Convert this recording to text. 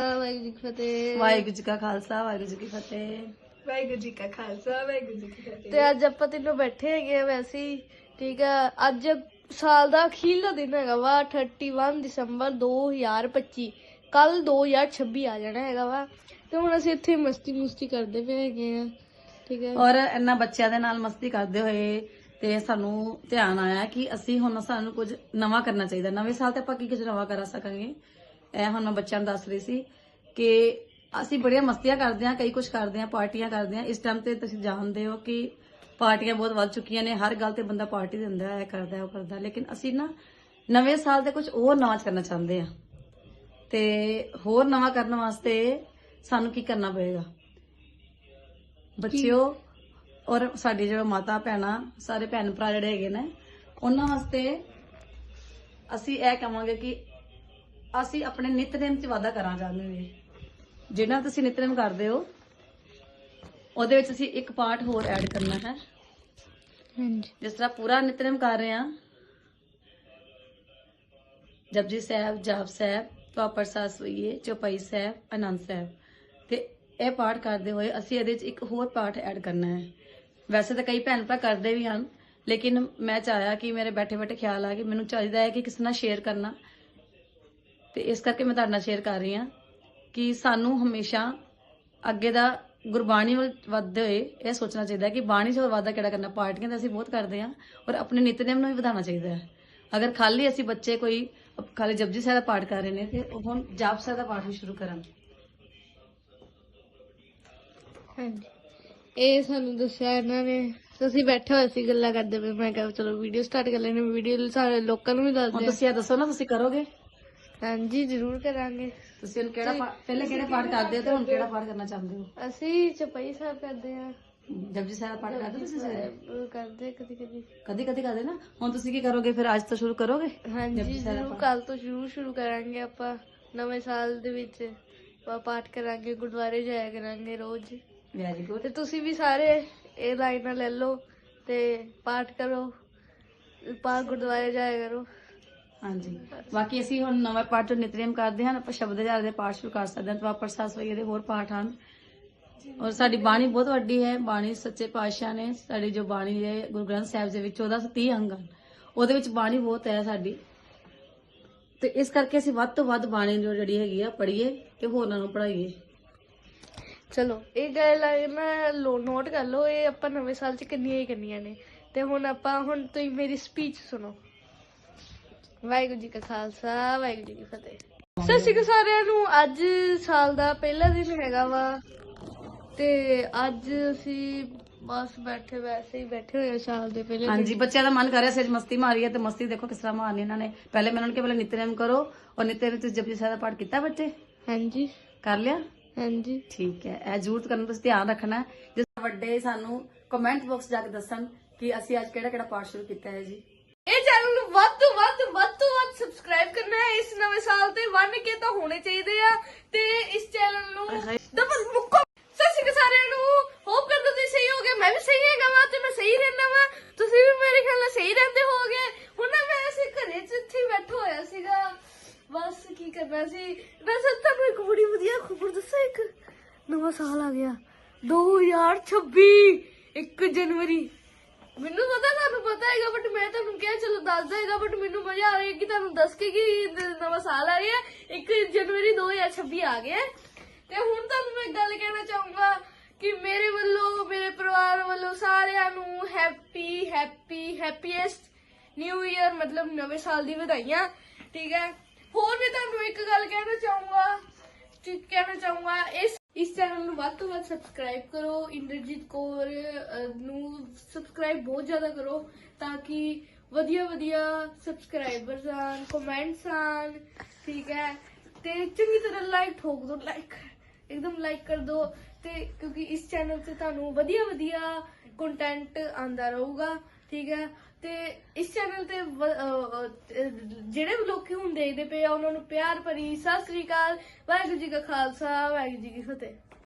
ਵਾਹਿਗੁਰੂ ਜੀ ਕੀ ਫਤਿਹ। ਵਾਹਿਗੁਰੂ ਜੀ ਕਾ ਖਾਲਸਾ ਵਾਹਿਗੁਰੂ ਜੀ ਕੀ ਫਤਿਹ। ਵਾਹਿਗੁਰੂ ਜੀ ਕਾ ਖਾਲਸਾ ਵਾਹਿਗੁਰੂ ਜੀ ਕੀ ਫਤਿਹ। ਤੇ ਅੱਜ ਆਪਾਂ ਤਿੰਨੋਂ ਬੈਠੇ ਹੈਗੇ ਆ ਵੈਸੇ ਹੀ ਠੀਕ ਹੈ ਅੱਜ ਸਾਲ ਦਾ ਅਖੀਰਲਾ ਦਿਨ ਹੈਗਾ ਵਾ 31 ਦਸੰਬਰ 2025 ਕੱਲ 2026 ਆ ਜਾਣਾ ਹੈਗਾ ਵਾ। ਤੇ ਹੁਣ ਅਸੀਂ ਇੱਥੇ ਮਸਤੀ ਮੁਸਤੀ ਕਰਦੇ ਪਏ ਹੈਗੇ ਆ ਠੀਕ ਹੈ ਔਰ ਇਹਨਾਂ ਬੱਚਿਆਂ ਦੇ ਨਾਲ ਮਸਤੀ ਕਰਦੇ ਹੋਏ ਤੇ ਸਾਨੂੰ ਧਿਆਨ ਆਇਆ ਕਿ ਅਸੀਂ ਹੁਣ ਸਾਨੂੰ ਕੁਝ ਨਵਾਂ ਕਰਨਾ ਚਾਹੀਦਾ। ਨਵੇਂ ਸਾਲ ਤੇ ਆਪਾਂ ਕੀ ਕੁਝ ਨਵਾਂ ਕਰਾ ਸਕਾਂਗੇ? ਇਹ ਹੁਣ ਮੈਂ ਬੱਚਿਆਂ ਨੂੰ ਦੱਸ ਰਹੀ ਸੀ ਕਿ ਅਸੀਂ ਬੜੀਆਂ ਮਸਤੀਆਂ ਕਰਦੇ ਹਾਂ, ਕਈ ਕੁਝ ਕਰਦੇ ਹਾਂ, ਪਾਰਟੀਆਂ ਕਰਦੇ ਹਾਂ। ਇਸ ਟਾਈਮ ਤੇ ਤੁਸੀਂ ਜਾਣਦੇ ਹੋ ਕਿ ਪਾਰਟੀਆਂ ਬਹੁਤ ਵੱਧ ਚੁੱਕੀਆਂ ਨੇ। ਹਰ ਗੱਲ ਤੇ ਬੰਦਾ ਪਾਰਟੀ ਦਿੰਦਾ ਹੈ ਇਹ ਕਰਦਾ ਉਹ ਕਰਦਾ ਲੇਕਿਨ ਅਸੀਂ ਨਾ ਨਵੇਂ ਸਾਲ ਤੇ ਕੁਝ ਹੋਰ ਨਵਾਂ ਕਰਨਾ ਚਾਹੁੰਦੇ ਹਾਂ। ਤੇ ਹੋਰ ਨਵਾਂ ਕਰਨ ਵਾਸਤੇ ਸਾਨੂੰ ਕੀ ਕਰਨਾ ਪਏਗਾ? ਬੱਚਿਓ ਔਰ ਸਾਡੇ ਜਿਹੜੇ ਮਾਤਾ ਭੈਣਾਂ, ਸਾਰੇ ਭੈਣ ਭਰਾ ਜਿਹੜੇ ਹੈਗੇ ਨੇ, ਉਹਨਾਂ ਵਾਸਤੇ ਅਸੀਂ ਇਹ ਕਹਾਂਗੇ ਕਿ ਅਸੀਂ ਆਪਣੇ ਨਿਤਨੇਮ 'ਚ ਵਾਧਾ ਕਰਾਂ ਚਾਹੁੰਦੇ ਹਾਂ ਜਿਹੜਾ ਤੁਸੀਂ ਨਿਤਨੇਮ ਕਰਦੇ ਹੋ ਉਹਦੇ ਵਿੱਚ ਅਸੀਂ ਇੱਕ ਪਾਠ ਹੋਰ ਐਡ ਕਰਨਾ ਹੈ। ਹਾਂਜੀ। ਜਿਸ ਤਰ੍ਹਾਂ ਪੂਰਾ ਨਿਤਨੇਮ ਕਰ ਰਹੇ ਹਾਂ। ਜਪਜੀ ਸਾਹਿਬ ਜਾਪ ਸਾਹਿਬ ਪਾਪੜ ਸਾਸ ਸੋਈਏ ਚੌਪਈ ਸਾਹਿਬ ਆਨੰਦ ਸਾਹਿਬ। ਤੇ ਇਹ ਪਾਠ ਕਰਦੇ ਹੋਏ ਅਸੀਂ ਇਹਦੇ ਵਿੱਚ ਇੱਕ ਹੋਰ ਪਾਠ ਐਡ ਕਰਨਾ ਹੈ। ਵੈਸੇ ਤਾਂ ਕਈ ਭੈਣ ਭਰਾ ਕਰਦੇ ਵੀ ਹਨ ਲੇਕਿਨ ਮੈਂ ਚਾਹਿਆ ਕਿ ਮੇਰੇ ਬੈਠੇ ਬੈਠੇ ਖਿਆਲ ਆ ਕਿ ਮੈਨੂੰ ਚਾਹੀਦਾ ਹੈ ਕਿ ਕਿਸੇ ਨਾਲ ਸ਼ੇਅਰ ਕਰਨਾ। ਤੇ ਇਸ ਕਰਕੇ ਮੈਂ ਤੁਹਾਡੇ ਨਾਲ ਸ਼ੇਅਰ ਕਰ ਰਹੀ ਹਾਂ ਕਿ ਸਾਨੂੰ ਹਮੇਸ਼ਾ ਅੱਗੇ ਦਾ ਗੁਰਬਾਣੀ ਵੱਲ ਵੱਧਦੇ ਹੋਏ ਇਹ ਸੋਚਣਾ ਚਾਹੀਦਾ ਕਿ ਬਾਣੀ 'ਚ ਵਾਧਾ ਕਿਹੜਾ ਕਰਨਾ ਪਾਰਟੀਆਂ ਤਾਂ ਅਸੀਂ ਬਹੁਤ ਕਰਦੇ ਹਾਂ ਔਰ ਆਪਣੇ ਨਿਤਨੇਮ ਨੂੰ ਵੀ ਵਧਾਉਣਾ ਚਾਹੀਦਾ ਹੈ। ਅਗਰ ਖਾਲੀ ਅਸੀਂ ਬੱਚੇ ਕੋਈ ਖਾਲੀ ਜਪਜੀ ਸਾਹਿਬ ਦਾ ਪਾਠ ਕਰ ਰਹੇ ਨੇ ਤੇ ਉਹ ਹੁਣ ਜਾਪ ਸਾਹਿਬ ਦਾ ਪਾਠ ਵੀ ਸ਼ੁਰੂ ਕਰਨ। ਹਾਂਜੀ। ਇਹ ਸਾਨੂੰ ਦੱਸਿਆ ਇਹਨਾਂ ਨੇ ਤੇ ਅਸੀਂ ਬੈਠੇ ਹੋਏ ਸੀ ਗੱਲਾਂ ਕਰਦੇ ਪਏ ਮੈਂ ਕਿਹਾ ਚਲੋ ਵੀਡੀਓ ਸਟਾਰਟ ਕਰ ਲੈਣੇ ਵੀਡੀਓ ਸਾਰੇ ਲੋਕਾਂ ਨੂੰ ਵੀ ਹੁਣ ਦੱਸਦੇ ਤੁਸੀਂ ਇਹ ਦੱਸੋ ਨਾ ਤੁਸੀਂ ਕਰੋਗੇ? ਹਾਂਜੀ ਜ਼ਰੂਰ ਕਰਾਂਗੇ। ਤੁਸੀਂ ਹੁਣ ਕਿਹੜਾ ਪਾ- ਪਹਿਲੇ ਕਿਹੜੇ ਪਾਠ ਕਰਦੇ ਹੋ ਤੇ ਹੁਣ ਕਿਹੜਾ ਪਾਠ ਕਰਨਾ ਚਾਹੁੰਦੇ ਹੋ? ਅਸੀਂ ਚਪਈ ਸਾਹਿਬ ਕਰਦੇ ਆ ਜਪਜੀ ਸਾਹਿਬ ਦਾ ਪਾਠ ਕਰਦੇ ਹੋ ਤੁਸੀਂ ਸਵੇਰੇ ਕਰਦੇ ਕਦੀ ਕਦੀ। ਕਦੀ ਕਦੀ ਕਰਦੇ ਨਾ? ਹੁਣ ਤੁਸੀਂ ਕੀ ਕਰੋਗੇ? ਫਿਰ ਅੱਜ ਤੋਂ ਸ਼ੁਰੂ ਕਰੋਗੇ? ਹਾਂਜੀ ਜਪਜੀ ਸਾਹਿਬ ਦਾ ਜ਼ਰੂਰ। ਕੱਲ ਤੋਂ ਜ਼ਰੂਰ ਸ਼ੁਰੂ ਕਰਾਂਗੇ ਆਪਾਂ। ਨਵੇਂ ਸਾਲ ਦੇ ਵਿੱਚ ਆਪਾਂ ਪਾਠ ਕਰਾਂਗੇ ਗੁਰਦੁਆਰੇ ਜਾਇਆ ਕਰਾਂਗੇ ਰੋਜ਼। ਵੈਰੀ ਗੁੱਡ ਤੇ ਤੁਸੀਂ ਵੀ ਸਾਰੇ ਇਹ ਲਾਈਨਾਂ ਲੈ ਲਓ ਤੇ ਪਾਠ ਕਰੋ। ਪਾਠ ਗੁਰਦੁਆਰੇ ਜਾਇਆ ਕਰੋ। ਹਾਂਜੀ। ਬਾਕੀ ਅਸੀਂ ਹੁਣ ਨਵਾਂ ਪਾਠ ਜੋ ਨਿਤਨੇਮ ਕਰਦੇ ਹਾਂ, ਆਪਾਂ ਸ਼ਬਦ ਹਜ਼ਾਰ ਦੇ ਪਾਠ ਸ਼ੁਰੂ ਕਰ ਸਕਦੇ ਹਾਂ ਤੇ ਵਾਪਰ ਸਾਸ ਵਗੈਰੇ ਦੇ ਹੋਰ ਪਾਠ ਹਨ। ਔਰ ਸਾਡੀ ਬਾਣੀ ਬਹੁਤ ਵੱਡੀ ਹੈ। ਬਾਣੀ ਸੱਚੇ ਪਾਤਸ਼ਾਹ ਨੇ ਸਾਡੀ ਜੋ ਬਾਣੀ ਹੈ, ਗੁਰੂ ਗ੍ਰੰਥ ਸਾਹਿਬ ਦੇ ਵਿੱਚ 1430 ਅੰਗ ਹਨ। ਉਹਦੇ ਵਿੱਚ ਬਾਣੀ ਬਹੁਤ ਹੈ ਸਾਡੀ। ਤੇ ਇਸ ਕਰਕੇ ਅਸੀਂ ਵੱਧ ਤੋਂ ਵੱਧ ਬਾਣੀ ਜੋ ਜਿਹੜੀ ਹੈਗੀ ਆ, ਪੜ੍ਹੀਏ ਤੇ ਹੋਰਨਾਂ ਨੂੰ ਪੜ੍ਹਾਈਏ। ਚਲੋ, ਇਹ ਗੱਲ ਆ ਨਾ ਲੋ ਨੋਟ ਕਰ ਲਓ, ਇਹ ਆਪਾਂ ਨਵੇਂ ਸਾਲ ਚ ਕਿੰਨੀਆਂ ਹੀ ਕਰਨੀਆਂ ਨੇ। ਤੇ ਹੁਣ ਆਪਾਂ, ਹੁਣ ਤੁਸੀਂ ਮੇਰੀ ਸਪੀਚ ਸੁਣੋ। ਵਾਹਿਗੁਰੂ ਜੀ ਕਾ ਖਾਲਸਾ ਵਾਹਿਗੁਰੂ ਜੀ ਕੀ ਫਤਿਹ। ਸਤਿ ਸ਼੍ਰੀ ਅਕਾਲ ਸਾਰਿਆਂ ਨੂੰ। ਅੱਜ ਸਾਲ ਦਾ ਪਹਿਲਾ ਦਿਨ ਹੈਗਾ ਵਾ ਤੇ ਅੱਜ ਅਸੀਂ ਬਸ ਬੈਠੇ ਵੈਸੇ ਹੀ ਬੈਠੇ ਹੋਏ ਆ ਸਾਲ ਦੇ ਪਹਿਲੇ ਦਿਨ। ਹਾਂਜੀ ਬੱਚਿਆਂ ਦਾ ਮਨ ਕਰ ਰਿਹਾ ਸੀ ਅੱਜ ਮਸਤੀ ਮਾਰੀ ਹੈ ਤੇ ਮਸਤੀ ਦੇਖੋ ਕਿਸ ਤਰ੍ਹਾਂ ਮਾਰਨੀ ਇਹਨਾਂ ਨੇ। ਪਹਿਲੇ ਮੈਂ ਉਹਨਾਂ ਨੂੰ ਕਿਹਾ ਪਹਿਲੇ ਨਿਤਨੇਮ ਕਰੋ ਔਰ ਨਿਤਨੇਮ ਵਿੱਚ ਜਪਜੀ ਸਾਹਿਬ ਦਾ ਪਾਠ ਕੀਤਾ ਬੱਚੇ? ਹਾਂਜੀ। ਕਰ ਲਿਆ? ਹਾਂਜੀ। ਠੀਕ ਹੈ ਇਹ ਜ਼ਰੂਰ ਕਰਨ ਤੁਸੀਂ ਧਿਆਨ ਰੱਖਣਾ ਤਰ੍ਹਾਂ ਵੱਡੇ ਸਾਨੂੰ ਕਮੈਂਟ ਬਾਕਸ ਜਾ ਕੇ ਦੱਸਣ ਕਿ ਅਸੀਂ ਅੱਜ ਕਿਹੜਾ ਕਿਹੜਾ ਪਾਠ ਸ਼ੁਰੂ ਕੀਤਾ ਹੈ ਜੀ। ਇਹ ਚੈਨਲ ਨੂੰ ਵੱਧ ਤੋਂ ਵੱਧ ਵੱਧ ਤੋਂ ਵੱਧ ਸਬਸਕ੍ਰਾਈਬ ਕਰਨਾ ਹੈ। ਇਸ ਨਵੇਂ ਸਾਲ ਤੇ 1k ਤਾਂ ਹੋਣੇ ਚਾਹੀਦੇ ਆ। ਤੇ ਇਸ ਚੈਨਲ ਨੂੰ ਦਬਲ ਮੁੱਕੋ। ਸਤਿ ਸ਼੍ਰੀ ਅਕਾਲ ਸਾਰਿਆਂ ਨੂੰ। ਹੋਪ ਕਰਦਾ ਤੁਸੀਂ ਸਹੀ ਹੋਗੇ। ਮੈਂ ਵੀ ਸਹੀ ਹੈਗਾ ਵਾ ਤੇ ਮੈਂ ਸਹੀ ਰਹਿਣਾ ਵਾ। ਤੁਸੀਂ ਵੀ ਮੇਰੇ ਖਿਆਲ ਨਾਲ ਸਹੀ ਰਹਿੰਦੇ ਹੋਗੇ ਹੁਣ ਨਾ ਮੈਂ ਅਸੀਂ ਘਰੇ ਹੀ ਬੈਠਾ ਹੋਇਆ ਸੀਗਾ। ਬਸ ਕੀ ਕਰਨਾ ਸੀ? ਵੈਸੇ ਤੁਹਾਨੂੰ ਇੱਕ ਬੜੀ ਵਧੀਆ ਖਬਰ ਦੱਸਾਂ ਇੱਕ। ਨਵਾਂ ਸਾਲ ਆ ਗਿਆ। 2026 1 ਜਨਵਰੀ। ਮੈਨੂੰ ਹੈਗਾ ਬਟ ਮੈਂ ਤੁਹਾਨੂੰ ਕਿਹਾ, ਚਲੋ ਦੱਸਦਾ ਹੈਗਾ ਬਟ ਮੈਨੂੰ ਮਜ਼ਾ ਆ ਰਿਹਾ ਕਿ ਤੁਹਾਨੂੰ ਦੱਸ ਕੇ ਕਿ ਨਵਾਂ ਸਾਲ ਆ ਰਿਹਾ 1 ਜਨਵਰੀ 2026 ਆ ਗਿਆ ਤੇ ਹੁਣ ਤੁਹਾਨੂੰ ਮੈਂ ਗੱਲ ਕਹਿਣਾ ਚਾਹੂੰਗਾ ਕਿ ਮੇਰੇ ਵੱਲੋਂ, ਮੇਰੇ ਪਰਿਵਾਰ ਵੱਲੋਂ ਸਾਰਿਆਂ ਨੂੰ happy happy happiest new year ਮਤਲਬ ਨਵੇਂ ਸਾਲ ਦੀ ਵਧਾਈਆਂ, ਠੀਕ ਹੈ? ਹੋਰ ਵੀ ਤੁਹਾਨੂੰ ਇੱਕ ਗੱਲ ਕਹਿਣਾ ਚਾਹੂੰਗਾ ਕਹਿਣਾ ਚਾਹੂੰਗਾ, ਇਸ ਇਸ ਚੈਨਲ ਨੂੰ ਵੱਧ ਤੋਂ ਵੱਧ ਸਬਸਕ੍ਰਾਈਬ ਕਰੋ, ਇੰਦਰਜੀਤ ਕੌਰ ਨੂੰ ਸਬਸਕ੍ਰਾਈਬ ਬਹੁਤ ਜ਼ਿਆਦਾ ਕਰੋ ਤਾਂ ਕਿ ਵਧੀਆ ਵਧੀਆ ਸਬਸਕ੍ਰਾਈਬਰਸ ਆਣ ਕਮੈਂਟਸ ਆਣ ਠੀਕ ਹੈ? ਤੇ ਚੰਗੀ ਤਰ੍ਹਾਂ ਲਾਈਕ ਠੋਕ ਦਿਓ ਲਾਈਕ ਇੱਕਦਮ ਲਾਈਕ ਕਰ ਦਿਓ ਤੇ ਕਿਉਂਕਿ ਇਸ ਚੈਨਲ ਤੇ ਤੁਹਾਨੂੰ ਵਧੀਆ ਵਧੀਆ ਕੰਟੈਂਟ ਆਂਦਾ ਰਹੂਗਾ, ਠੀਕ ਹੈ? ਤੇ ਇਸ ਚੈਨਲ ਤੇ ਵ- ਅਹ ਅਹ, ਜਿਹੜੇ ਵੀ ਲੋਕੀ ਹੁਣ ਦੇਖਦੇ ਪਏ ਆ, ਉਹਨਾਂ ਨੂੰ ਪਿਆਰ ਭਰੀ ਸਤਿ ਸ੍ਰੀ ਅਕਾਲ, ਵਾਹਿਗੁਰੂ ਜੀ ਕਾ ਖਾਲਸਾ, ਵਾਹਿਗੁਰੂ ਜੀ ਕੀ ਫਤਿਹ।